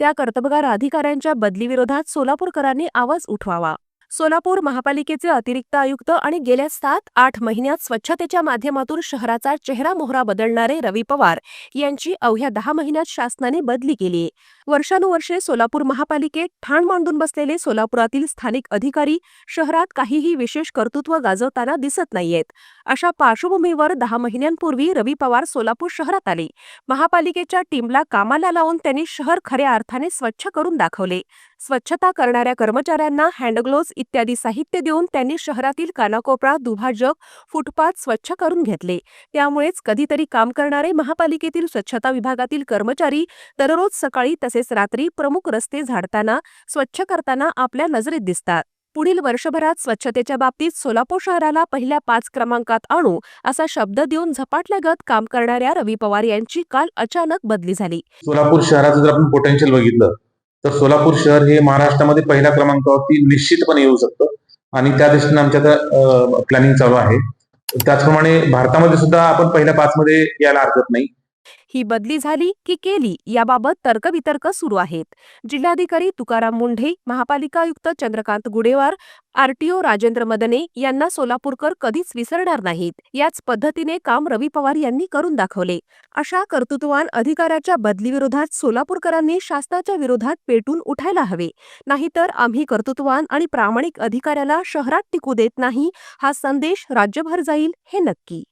त्या कर्तबगार अधिकाऱ्यांच्या बदलीविरोधात सोलापूरकरांनी आवाज उठवावा. सोलापूर महापालिकेचे अतिरिक्त आयुक्त आणि गेल्या सात आठ महिन्यात स्वच्छतेच्या माध्यमातून शहराचा चेहरा मोहरा बदलणारे रवी पवार यांची अवघ्या दहा महिन्यात शासनाने बदली केली. वर्षानुवर्षे सोलापूर महापालिकेत ठाण मांडून बसलेले सोलापुरातील स्थानिक अधिकारी शहरात काहीही विशेष कर्तृत्व गाजवताना दिसत नाहीयेत. अशा पार्श्वभूमीवर दहा महिन्यांपूर्वी रवी पवार सोलापूर शहरात आले. महापालिकेच्या टीमला कामाला लावून त्यांनी शहर खऱ्या अर्थाने स्वच्छ करून दाखवले. स्वच्छता करणाऱ्या कर्मचाऱ्यांना हँडग्लोव्ज इत्यादी साहित्य देऊन त्यांनी शहरातील कानाकोपरा दुभाजक फुटपाथ स्वच्छ करून घेतले. त्यामुळेच कधीतरी काम करणारे महापालिकेतील स्वच्छता विभागातील कर्मचारी दररोज सकाळी तसेच रात्री प्रमुख रस्ते झाडताना स्वच्छ करताना आपल्या नजरेत दिसतात. पुढील वर्षभरात स्वच्छतेच्या बाबतीत सोलापूर शहराला पहिल्या पाच क्रमांकात आणू असा शब्द देऊन झपाटल्यागत काम करणाऱ्या रवी पवार यांची काल अचानक बदली झाली. सोलापूर शहराचं जर आपण पोटेन्शियल बघितलं तर सोलापूर शहर हे महाराष्ट्रामध्ये पहिल्या क्रमांकावरती निश्चितपणे येऊ शकतं. आणि त्या दृष्टीने आमच्या आता प्लॅनिंग चालू आहे. त्याचप्रमाणे भारतामध्ये सुद्धा आपण पहिल्या पाच मध्ये यायला हरकत नाही. ही बदली झाली की केली याबाबत तर्कवितर्क सुरू आहेत. जिल्हाधिकारी तुकाराम मुंढे महापालिका आयुक्त चंद्रकांत गुडेवार आरटीओ राजेंद्र मदने यांना सोलापूरकर कधीच विसरणार नाहीत. याच पद्धतीने काम रवी पवार यांनी करून दाखवले. अशा कर्तृत्ववान अधिकाऱ्याच्या बदलीविरोधात सोलापूरकरांनी शासनाच्या विरोधात पेटून उठायला हवे. नाहीतर आम्ही कर्तृत्ववान आणि प्रामाणिक अधिकाऱ्याला शहरात टिकू देत नाही हा संदेश राज्यभर जाईल हे नक्की.